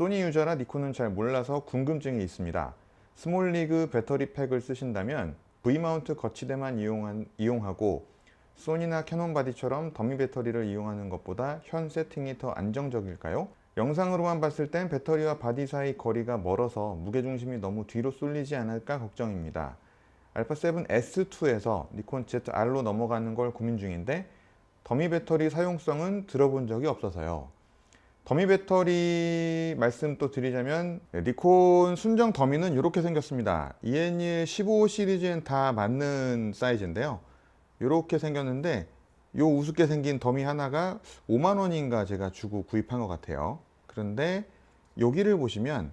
소니 유저라 니콘은 잘 몰라서 궁금증이 있습니다. 스몰리그 배터리 팩을 쓰신다면 V마운트 거치대만 이용한, 이용하고 소니나 캐논 바디처럼 더미 배터리를 이용하는 것보다 현 세팅이 더 안정적일까요? 영상으로만 봤을 땐 배터리와 바디 사이 거리가 멀어서 무게중심이 너무 뒤로 쏠리지 않을까 걱정입니다. 알파7 S2에서 니콘 ZR로 넘어가는 걸 고민 중인데 더미 배터리 사용성은 들어본 적이 없어서요. 더미 배터리 말씀 또 드리자면 네, 니콘 순정 더미는 이렇게 생겼습니다. EN1 15 시리즈엔 다 맞는 사이즈인데요. 이렇게 생겼는데 요 우습게 생긴 더미 하나가 5만 원인가 제가 주고 구입한 것 같아요. 그런데 여기를 보시면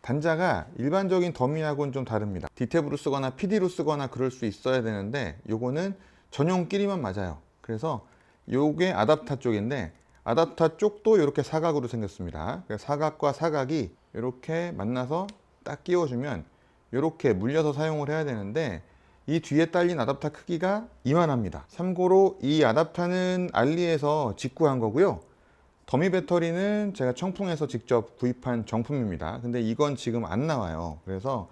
단자가 일반적인 더미하고는 좀 다릅니다. 디탭으로 쓰거나 PD로 쓰거나 그럴 수 있어야 되는데 요거는 전용 끼리만 맞아요. 그래서 요게 아답타 쪽인데 아답타 쪽도 이렇게 사각으로 생겼습니다. 그래서 사각과 사각이 이렇게 만나서 딱 끼워주면 이렇게 물려서 사용을 해야 되는데 이 뒤에 딸린 아답타 크기가 이만합니다. 참고로 이 아답타는 알리에서 직구한 거고요. 더미 배터리는 제가 청풍에서 직접 구입한 정품입니다. 근데 이건 지금 안 나와요. 그래서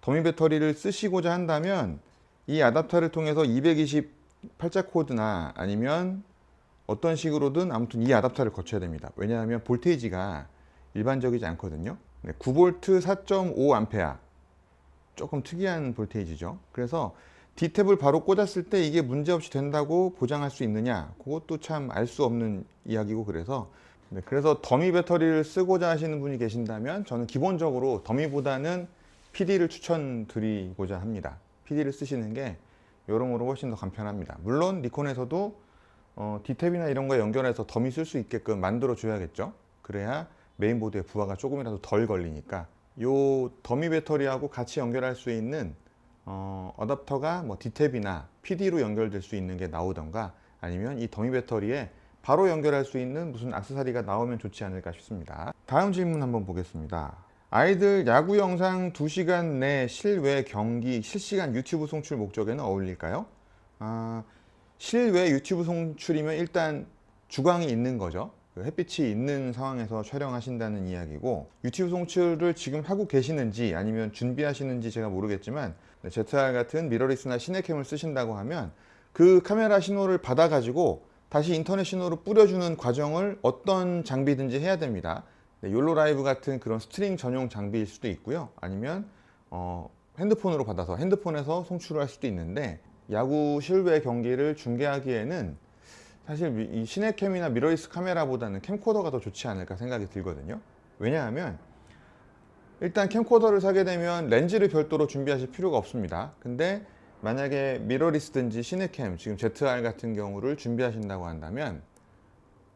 더미 배터리를 쓰시고자 한다면 이 아답터를 통해서 220 팔자 코드나 아니면 어떤 식으로든 아무튼 이 아답터를 거쳐야 됩니다. 왜냐하면 볼테이지가 일반적이지 않거든요. 네, 9V 4.5A 조금 특이한 볼테이지죠. 그래서 D탭을 바로 꽂았을 때 이게 문제없이 된다고 보장할 수 있느냐? 그것도 참 알 수 없는 이야기고 그래서 네, 그래서 더미 배터리를 쓰고자 하시는 분이 계신다면 저는 기본적으로 더미보다는 PD를 추천드리고자 합니다. PD를 쓰시는 게 여러모로 훨씬 더 간편합니다. 물론 니콘에서도 어, D탭이나 이런 거에 연결해서 더미 쓸수 있게끔 만들어 줘야겠죠. 그래야 메인보드에 부하가 조금이라도 덜 걸리니까 요 더미 배터리하고 같이 연결할 수 있는 어, 어댑터가 뭐 D탭이나 PD로 연결될 수 있는 게 나오던가 아니면 이 더미 배터리에 바로 연결할 수 있는 무슨 악세사리가 나오면 좋지 않을까 싶습니다. 다음 질문 한번 보겠습니다. 아이들 야구 영상 2시간 내 실외 경기 실시간 유튜브 송출 목적에는 어울릴까요? 아, 실외 유튜브 송출이면 일단 주광이 있는 거죠. 그 햇빛이 있는 상황에서 촬영하신다는 이야기고 유튜브 송출을 지금 하고 계시는지 아니면 준비하시는지 제가 모르겠지만 네, ZR 같은 미러리스나 시네캠을 쓰신다고 하면 그 카메라 신호를 받아가지고 다시 인터넷 신호로 뿌려주는 과정을 어떤 장비든지 해야 됩니다. 네, 욜로 라이브 같은 그런 스트링 전용 장비일 수도 있고요. 아니면 어, 핸드폰으로 받아서 핸드폰에서 송출을 할 수도 있는데 야구 실외 경기를 중계하기에는 사실 미- 이 시네캠이나 미러리스 카메라보다는 캠코더가 더 좋지 않을까 생각이 들거든요. 왜냐하면 일단 캠코더를 사게 되면 렌즈를 별도로 준비하실 필요가 없습니다. 근데 만약에 미러리스든지 시네캠, 지금 ZR 같은 경우를 준비하신다고 한다면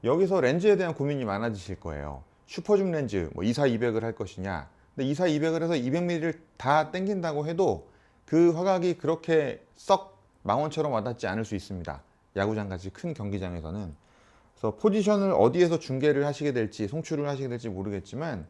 여기서 렌즈에 대한 고민이 많아지실 거예요. 슈퍼줌 렌즈, 뭐 24, 200을 할 것이냐. 근데 24, 200을 해서 200mm를 다 땡긴다고 해도 그 화각이 그렇게 썩 망원처럼 와닿지 않을 수 있습니다. 야구장 같이 큰 경기장에서는. 그래서 포지션을 어디에서 중계를 하시게 될지, 송출을 하시게 될지 모르겠지만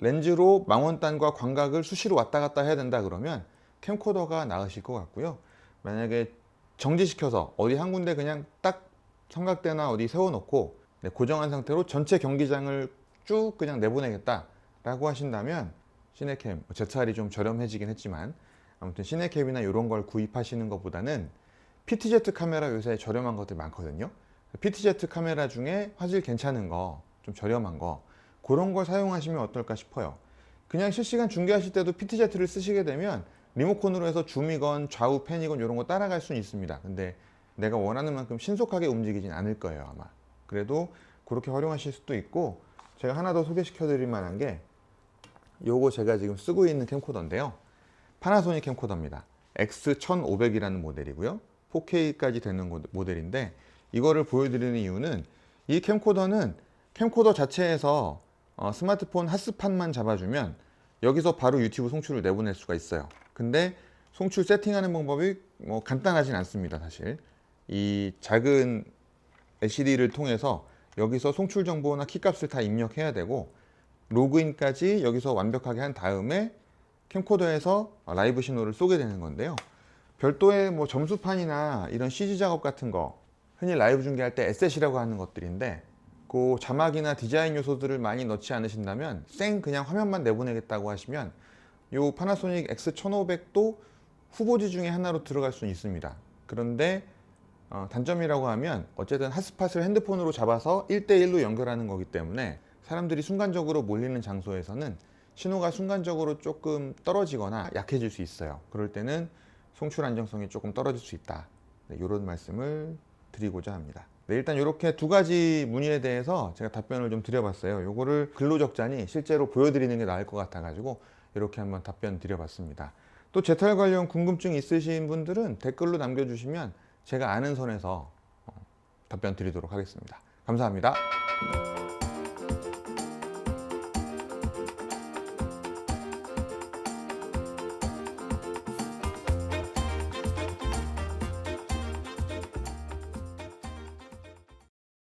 렌즈로 망원단과 광각을 수시로 왔다 갔다 해야 된다 그러면 캠코더가 나으실 것 같고요. 만약에 정지시켜서 어디 한 군데 그냥 딱 삼각대나 어디 세워놓고 네, 고정한 상태로 전체 경기장을 쭉 그냥 내보내겠다라고 하신다면 시네캠, 뭐 ZR이 좀 저렴해지긴 했지만 아무튼 시네캠이나 이런 걸 구입하시는 것보다는 PTZ 카메라 요새 저렴한 것들 많거든요. PTZ 카메라 중에 화질 괜찮은 거, 좀 저렴한 거 그런 걸 사용하시면 어떨까 싶어요. 그냥 실시간 중계하실 때도 PTZ를 쓰시게 되면 리모컨으로 해서 줌이건 좌우 펜이건 이런 거 따라갈 수는 있습니다. 근데 내가 원하는 만큼 신속하게 움직이진 않을 거예요, 아마. 그래도 그렇게 활용하실 수도 있고 제가 하나 더 소개시켜 드릴 만한 게 요거 제가 지금 쓰고 있는 캠코더인데요. 파나소닉 캠코더입니다. X1500이라는 모델이고요. 4K까지 되는 모- 모델인데 이거를 보여드리는 이유는 이 캠코더는 캠코더 자체에서 어, 스마트폰 핫스팟만 잡아주면 여기서 바로 유튜브 송출을 내보낼 수가 있어요. 근데 송출 세팅하는 방법이 뭐 간단하진 않습니다, 사실. 이 작은 LCD를 통해서 여기서 송출 정보나 키값을 다 입력해야 되고 로그인까지 여기서 완벽하게 한 다음에 캠코더에서 라이브 신호를 쏘게 되는 건데요. 별도의 뭐 점수판이나 이런 CG 작업 같은 거 흔히 라이브 중계할 때 에셋이라고 하는 것들인데 그 자막이나 디자인 요소들을 많이 넣지 않으신다면 생 그냥 화면만 내보내겠다고 하시면 요 파나소닉 X1500도 후보지 중에 하나로 들어갈 수는 있습니다. 그런데 어, 단점이라고 하면 어쨌든 핫스팟을 핸드폰으로 잡아서 1대1로 연결하는 거기 때문에 사람들이 순간적으로 몰리는 장소에서는 신호가 순간적으로 조금 떨어지거나 약해질 수 있어요. 그럴 때는 송출 안정성이 조금 떨어질 수 있다. 네, 이런 말씀을 드리고자 합니다. 네, 일단 이렇게 두 가지 문의에 대해서 제가 답변을 좀 드려봤어요. 요거를 글로 적자니 실제로 보여드리는 게 나을 것 같아가지고 이렇게 한번 답변 드려봤습니다. 또 재탈 관련 궁금증 있으신 분들은 댓글로 남겨주시면 제가 아는 선에서 어, 답변 드리도록 하겠습니다. 감사합니다.